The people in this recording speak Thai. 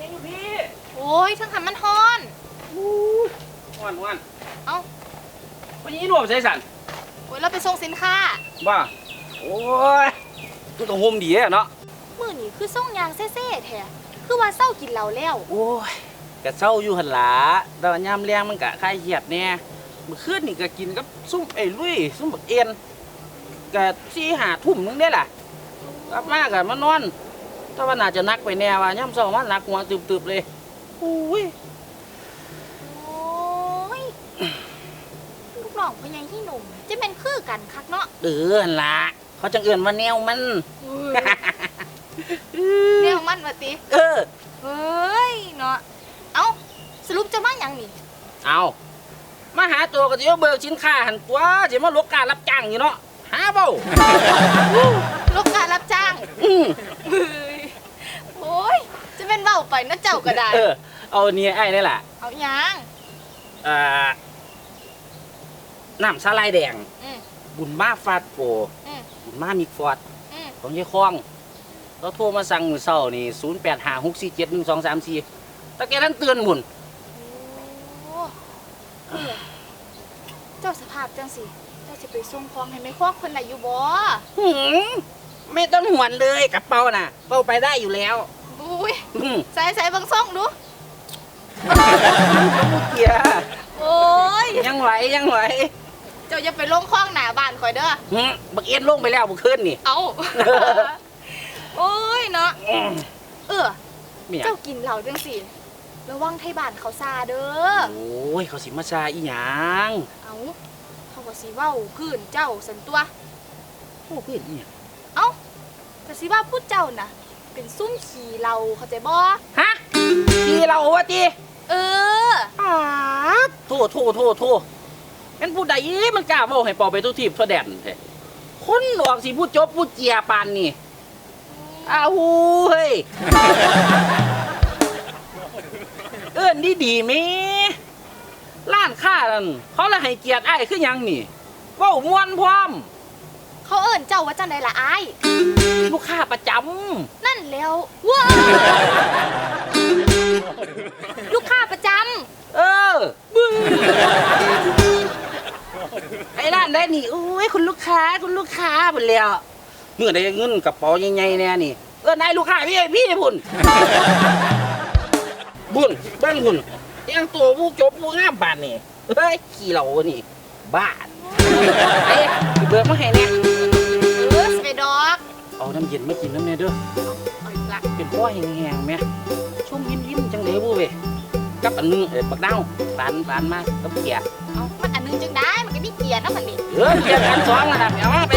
ยังอยู่พี่โอ้ยทั้งหันมันฮอนว่านว่านเอ้า วันนี้หนวมใส่สันโอ้ยเราไปส่งสินค้าว่าโอ้ยกูต้องโฮมดีอะเนาะมื้อนี้คือส่งยางเซ่ๆแท้คือว่าเศร้ากินเหล้าแล้ว โอ้ยกะเศร้าอยู่หันหลาแต่ว่ายามแรงมันกะคลายเหียดแน่เมื่อคืนนี่ก็กินกับซุ่มไอ้ลุยซุ่มบักเอ็นกะสี่หาทุ่มนึงได้ล่ะกลับมากะมานอน แต่ว่าน่าจะนักไปแน่ว่ายามเช้ามันหนักหัวตึบๆเลยโอ้ยโอ้ยลูกน้องพ่อใหญ่ที่หนุ่มจะเป็นคือกันคักเนาะเออหันหละเขาจังเอื่นว่าแนวมัน เรื่องมันว่าติเออ เฮ้ยเนาะเอ้าสรุปจะมาหยังนี่เอามาหาตัวก็จะเอาเบิกสินค้าหันตัวจะมาลกการรับจ้างอยู่เนาะหาเบ้า ลูกการรับจ้าง อืม เฮ้ยโอ้ยจะเป็นเบ้าไปนะเจ้าก็ได้ เออ เอาอันนี้ไอ้นี่แหละ เอาหยังอ่าน้ำสาลายแดง อืม บุญมาฟาดโปอืม บุญมามิกฟอร์ดอืมของยายคล้อง เราโทรมาสั่งมือเศร้านี่ศูนย์แปดห้าหกสี่เจ็ดหนึ่งสองสามสี่ตะแกนั้นเตือนหมุนโอ้เออเจ้าสภาพจังสิ เจ้าจะไปส่งของให้ไม่ควักคนไหนอยู่บ่หืมไม่ต้องหวนเลยกับเป้าน่ะเป้าไปได้อยู่แล้วบุ้ ยอืมใส่ใส่เบังส่งดู เกียร์โอ้ย ยังไหวยังไหวเจ้าอย่าไปลงคลองหน้าบ้านข่อยเด้อหืมบักเอ็นลงไปแล้วบุขึ้นนี่ เอาโอ้ยเนาะ อืมเออเมียเจ้ากินเหล้าจังสิระวังไทบ้านเขาซาเด้อ โอ้ยเขาสิมาชาอีหยังเอาเขาก็สิเว้าพื้นเจ้าสันตัว โอ้เพื่อนอีหยังเอ้าก็สิว่าพูดเจ้าน่ะ เป็นซุ่มขี่เราเข้าใจบ่ฮะทีเราวะจีเอออ้าโทษโทษโทษโทษงั้นผู้ใดมันกล้าเว้าให้เปอไปทุกทีบทั่วแดนแท้คนหลอกสิผู้จบผู้เจียปานนี่อ้าวเฮ้ยเอิ้นดีดีๆแมีร้านค้านั่นเขาละให้เกียรติอ้ายคือหยังนี่เว้าม่วนพร้อม เขาเอิ้นเจ้าว่าจังไดล่ะอาย ลูกค้าประจำนั่นแล้วว้าลูกค้าประจำเออ บึ้งไอ้ร้านได้นี่โอ้ยคุณลูกค้าคุณลูกค้าหมดแล้วเมื่อได้เงินกระเป๋าใหญ่ๆแน่นี่เออนายลูกค้าพี่พี่พุ่นบุญเบิ้งพุ่นยังตัวผู้จบผู้งามบานนี่เฮ้ยขี้เหล่านี่บ้านเอ้ยเบิกมาให้แน่เน้ำเย็นมากินน้ำเนี่ยเด้อเอาอีกละเป็นพ่อแห้งๆแม่ชุ่มยิ้มๆจังเลยบุ้เว้ยกับอันหนึงเอ้ยบักดาวปานปานมากับเกียร์เอามันอันหนึงจังได้มันก็มีเกียร์เนาะมันนี่เออเกียร์กันสองระดับเอามาไป